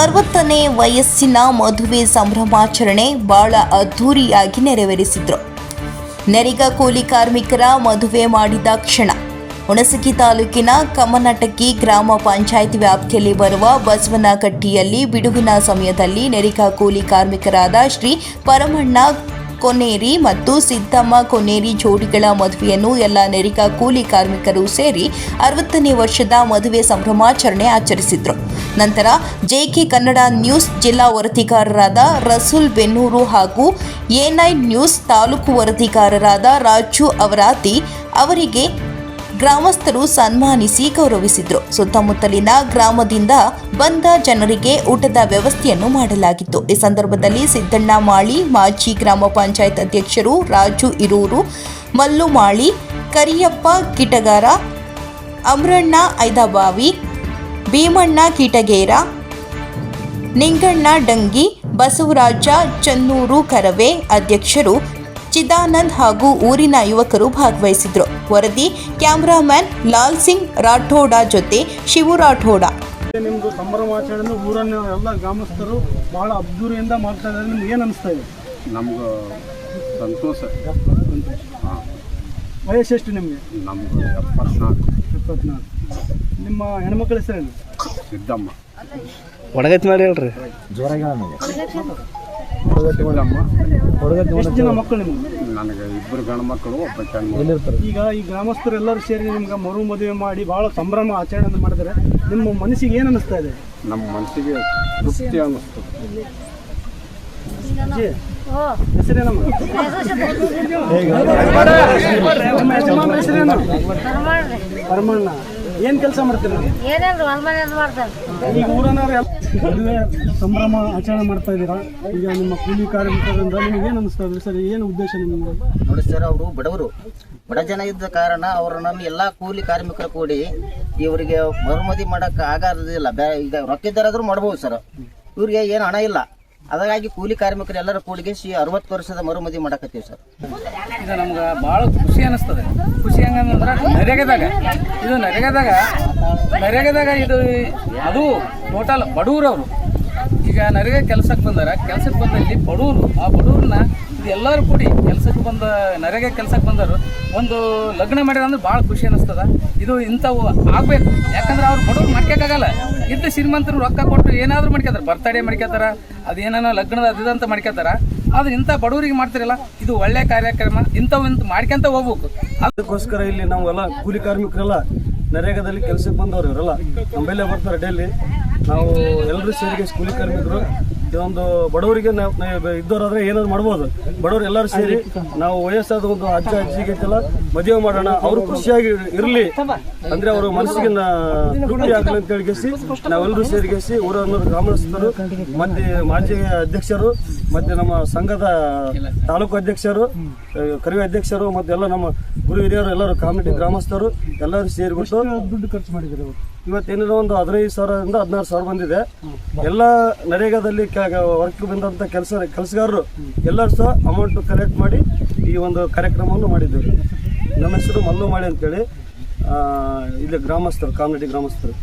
ಅರವತ್ತನೇ ವಯಸ್ಸಿನ ಮದುವೆ ಸಂಭ್ರಮಾಚರಣೆ ಬಹಳ ಅದ್ಧೂರಿಯಾಗಿ ನೆರವೇರಿಸಿದ್ರು. ನೆರಿಗ ಕೂಲಿ ಕಾರ್ಮಿಕರ ಮದುವೆ ಮಾಡಿದ ಕ್ಷಣ, ಹುಣಸಗಿ ತಾಲೂಕಿನ ಕಮ್ಮನಟಕಿ ಗ್ರಾಮ ಪಂಚಾಯತ್ ವ್ಯಾಪ್ತಿಯಲ್ಲಿ ಬರುವ ಬಸವನಕಟ್ಟಿಯಲ್ಲಿ ಬಿಡುವಿನ ಸಮಯದಲ್ಲಿ ನೆರಿಗ ಕೂಲಿ ಕಾರ್ಮಿಕರಾದ ಶ್ರೀ ಪರಮಣ್ಣ ಕೊನೇರಿ ಮತ್ತು ಸಿದ್ದಮ್ಮ ಕೊನೇರಿ ಜೋಡಿಗಳ ಮದುವೆಯನ್ನು ಎಲ್ಲ ನೆರಿಗ ಕೂಲಿ ಕಾರ್ಮಿಕರು ಸೇರಿ ಅರವತ್ತನೇ ವರ್ಷದ ಮದುವೆ ಸಂಭ್ರಮಾಚರಣೆ ಆಚರಿಸಿದ್ರು. ನಂತರ ಜೆಕೆ ಕನ್ನಡ ನ್ಯೂಸ್ ಜಿಲ್ಲಾ ವರದಿಗಾರರಾದ ರಸೂಲ್ ಬೆನ್ನೂರು ಹಾಗೂ ಎನ್ಐ ನ್ಯೂಸ್ ತಾಲೂಕು ವರದಿಗಾರರಾದ ರಾಜು ಅವರಾತಿ ಅವರಿಗೆ ಗ್ರಾಮಸ್ಥರು ಸನ್ಮಾನಿಸಿ ಗೌರವಿಸಿದ್ರು. ಸುತ್ತಮುತ್ತಲಿನ ಗ್ರಾಮದಿಂದ ಬಂದ ಜನರಿಗೆ ಊಟದ ವ್ಯವಸ್ಥೆಯನ್ನು ಮಾಡಲಾಗಿತ್ತು. ಈ ಸಂದರ್ಭದಲ್ಲಿ ಸಿದ್ದಣ್ಣ ಮಾಳಿ, ಮಾಜಿ ಗ್ರಾಮ ಪಂಚಾಯತ್ ಅಧ್ಯಕ್ಷರು ರಾಜು ಇರೂರು, ಮಲ್ಲು ಮಾಳಿ, ಕರಿಯಪ್ಪ ಕಿಟಗಾರ, ಅಮ್ರಣ್ಣ ಐದಾಬಾವಿ, ಭೀಮಣ್ಣ ಕಿಟಗೇರ, ನಿಂಗಣ್ಣ ಡಂಗಿ, ಬಸವರಾಜ ಚನ್ನೂರು ಕರವೇ ಅಧ್ಯಕ್ಷರು ಚಿದಾನಂದ್ ಹಾಗೂ ಊರಿನ ಯುವಕರು ಭಾಗವಹಿಸಿದ್ರು. ವರದಿ ಕ್ಯಾಮ್ರಾಮ್ಯಾನ್ ಲಾಲ್ ಸಿಂಗ್ ರಾಠೋಡ ಜೊತೆ ಶಿವು ರಾಠೋಡ. ನಿಮ್ದು ಸಂಭ್ರಮಾಚರಣೆ ಊರನ್ನ ಎಲ್ಲ ಗ್ರಾಮಸ್ಥರು ಬಹಳ ಅದ್ದೂರಿಯಿಂದ ಮಾಡ್ತಾ ಇದ್ದಾರೆ. ನಿಮ್ಗೆ ಏನು ಅನಿಸ್ತಾ ಇದೆ? ನಮ್ಗೆ ಸಂತೋಷ. ಹಾಂ. ವಯಸ್ಸೆಷ್ಟು ನಿಮಗೆ? ನಮ್ಗೆ ಎಪ್ಪತ್ನಾಲ್ಕು. ಇಪ್ಪತ್ನಾಲ್ಕು ನಿಮ್ಮ ಹೆಣ್ಮಕ್ಳ ಹೆಸರೇನು? ಸಿದ್ದಮ್ಮ. ಒಣಗೈತಿ ಮಾಡಿ ಹೇಳ್ರಿ. ಸಿದ್ದಮ್ಮ ಎಷ್ಟು ಜನ ಮಕ್ಕಳು ನಿಮ್ಗೆ? ನನಗೆ ಇಬ್ಬರು ಗಂಡು ಮಕ್ಕಳು ಒಬ್ಬ ಹೆಣ್ಣು ಈಗ ಈ ಗ್ರಾಮಸ್ಥರೆಲ್ಲರೂ ಸೇರಿ ನಿಮ್ಗೆ ಮರು ಮದುವೆ ಮಾಡಿ ಬಹಳ ಸಂಭ್ರಮ ಆಚರಣೆ ಮಾಡಿದ್ರೆ ನಿಮ್ಮ ಮನಸ್ಸಿಗೆ ಏನು ಅನಿಸ್ತಾ ಇದೆ? ನಮ್ಮ ಮನಸ್ಸಿಗೆ ತೃಪ್ತಿ ಅನ್ನಿಸ್ತು. ಅಜ್ಜಿ, ಹೆಸರೇನಮ್ಮ? ನಿಮ್ಮ ಯಜಮಾನ ಹೆಸರೇನು? ಪರಮಣ್ಣ ಏನು ಕೆಲಸ ಮಾಡ್ತೀರಿ? ಏನೇನ್ರಿ ಈಗ ಮದುವೆ ಸಂಭ್ರಮ ಆಚರಣೆ ಮಾಡ್ತಾ ಇದ್ದೀರಾ? ಈಗ ನಿಮ್ಮ ಕೂಲಿ ಕಾರ್ಮಿಕರಿಂದ ನಿಮ್ಗೆ ಏನು ಅನಿಸ್ತಾ ಇದೆ ಸರ್? ಏನು ಉದ್ದೇಶ ನಿಮ್ಗೆ? ನೋಡಿ ಸರ್ ಅವರು ಬಡವರು. ಬಡ ಜನ ಇದ್ದ ಕಾರಣ ಅವರು ನಮ್ಮ ಎಲ್ಲ ಕೂಲಿ ಕಾರ್ಮಿಕರು ಕೂಡಿ ಇವರಿಗೆ ಮರುಮದಿ ಮಾಡಕ್ಕೆ ಆಗೋದಿಲ್ಲ. ಬ್ಯಾ ಈಗ ರೊಕ್ಕಿದ್ದಾರಾದ್ರೂ ಮಾಡ್ಬೋದು ಸರ್. ಇವ್ರಿಗೆ ಏನು ಹಣ ಇಲ್ಲ. ಅದಕ್ಕಾಗಿ ಕೂಲಿ ಕಾರ್ಮಿಕರು ಎಲ್ಲರ ಕೂಡಿಗೆ ಸಿ ಅರವತ್ತು ವರ್ಷದ ಮರುಮದಿ ಮಾಡಕತ್ತೀವಿ ಸರ್. ಇದು ನಮ್ಗೆ ಭಾಳ ಖುಷಿ ಅನಿಸ್ತದೆ. ಖುಷಿ ಹೆಂಗಂದ್ರೆ ನರೇಗದಾಗ, ಇದು ನರೇಗದಾಗ ನರೇಗದಾಗ ಇದು ಅದು ಟೋಟಲ್ ಅವರು ಈಗ ನರೇಗ ಕೆಲಸಕ್ಕೆ ಬಂದಾರ ಕೆಲಸಕ್ಕೆ ಬಂದಲ್ಲಿ ಬಡವರು ಆ ಬಡವ್ರನ್ನ ಎಲ್ಲರೂ ಕೂಡಿ ಕೆಲಸಕ್ಕೆ ಬಂದ, ನರೇಗ ಕೆಲಸಕ್ಕೆ ಬಂದರು ಒಂದು ಲಗ್ನ ಮಾಡ್ಯಾರಂದ್ರೆ ಭಾಳ ಖುಷಿ ಅನಿಸ್ತದ. ಇದು ಇಂಥವು ಆಗಬೇಕು. ಯಾಕಂದ್ರೆ ಅವ್ರು ಬಡವ್ರು ಮಾಡ್ಕೋಕ್ಕಾಗಲ್ಲ ಇದ್ದ ಶ್ರೀಮಂತರು ರೊಕ್ಕ ಕೊಟ್ಟು ಏನಾದರೂ ಮಾಡ್ಕೋತಾರೆ ಬರ್ತಡೇ ಮಾಡ್ಕೋತಾರೆ ಅದೇನೇನೋ ಲಗ್ನದ ಅದಿದಂತ ಮಾಡ್ಕೋತಾರೆ ಆದ್ರೆ ಇಂಥ ಬಡವರಿಗೆ ಮಾಡ್ತಿರಲ್ಲ. ಇದು ಒಳ್ಳೆ ಕಾರ್ಯಕ್ರಮ. ಇಂಥವು ಇಂಥ ಮಾಡ್ಕೊಂತ ಹೋಗ್ಬೇಕು. ಅದಕ್ಕೋಸ್ಕರ ಇಲ್ಲಿ ನಾವೆಲ್ಲ ಕೂಲಿ ಕಾರ್ಮಿಕರೆಲ್ಲ ನರೇಗಾದಲ್ಲಿ ಕೆಲಸಕ್ಕೆ ಬಂದವರು ಇವರೆಲ್ಲ. ನಮ್ಮೆಲ್ಲೇ ಬರ್ತಾರೆ ಡೈಲಿ. ನಾವು ಎಲ್ಲರೂ ಸೇರಿಗೆ ಕೂಲಿ ಕಾರ್ಮಿಕರು. ಇದೊಂದು ಬಡವರಿಗೆ ನಾವು ಇದ್ದವರಾದ್ರೆ ಏನಾದ್ರು ಮಾಡ್ಬೋದು. ಬಡವರು ಎಲ್ಲರೂ ಸೇರಿ ನಾವು ವಯಸ್ಸಾದ ಒಂದು ಅಜ್ಜ ಅಜ್ಜಿಗೆ ಮದುವೆ ಮಾಡೋಣ. ಅವರು ಖುಷಿಯಾಗಿ ಇರಲಿ. ಅಂದ್ರೆ ಅವರು ಮನಸ್ಸಿಗೆ ತೃಪ್ತಿ ಆಗಲಿ ಅಂತ ಹೇಳಿಗೆಸಿ ನಾವೆಲ್ಲರೂ ಸೇರಿಗೆಸಿ ಊರನ್ನು ಗ್ರಾಮಸ್ಥರು, ಮತ್ತೆ ಮಾಜಿ ಅಧ್ಯಕ್ಷರು, ಮತ್ತೆ ನಮ್ಮ ಸಂಘದ ತಾಲೂಕು ಅಧ್ಯಕ್ಷರು ಕರಿವ ಅಧ್ಯಕ್ಷರು, ಮತ್ತೆ ಎಲ್ಲ ನಮ್ಮ ಗುರು ಹಿರಿಯರು, ಎಲ್ಲರೂ ಕಾಮಿಟಿ ಗ್ರಾಮಸ್ಥರು ಎಲ್ಲರೂ ಸೇರಿಬಿಟ್ಟು ದುಡ್ಡು ಖರ್ಚು ಮಾಡಿದ್ರು ಇವತ್ತೇನಿರೋ ಒಂದು ಹದಿನೈದು ಸಾವಿರದಿಂದ ಹದಿನಾರು ಸಾವಿರ ಬಂದಿದೆ. ಎಲ್ಲ ನರೇಗಾದಲ್ಲಿ ವರ್ಕ್ ಬಂದಂಥ ಕೆಲಸ ಕೆಲಸಗಾರರು ಎಲ್ಲರೂ ಸಹ ಅಮೌಂಟ್ ಕಲೆಕ್ಟ್ ಮಾಡಿ ಈ ಒಂದು ಕಾರ್ಯಕ್ರಮವನ್ನು ಮಾಡಿದ್ದೇವೆ ನಮ್ಮ ಹೆಸರು ಮಲ್ಲು ಮಾಳಿ ಅಂತೇಳಿ. ಇಲ್ಲಿ ಗ್ರಾಮಸ್ಥರು ಕಾಮಿಡಿ ಗ್ರಾಮಸ್ಥರು.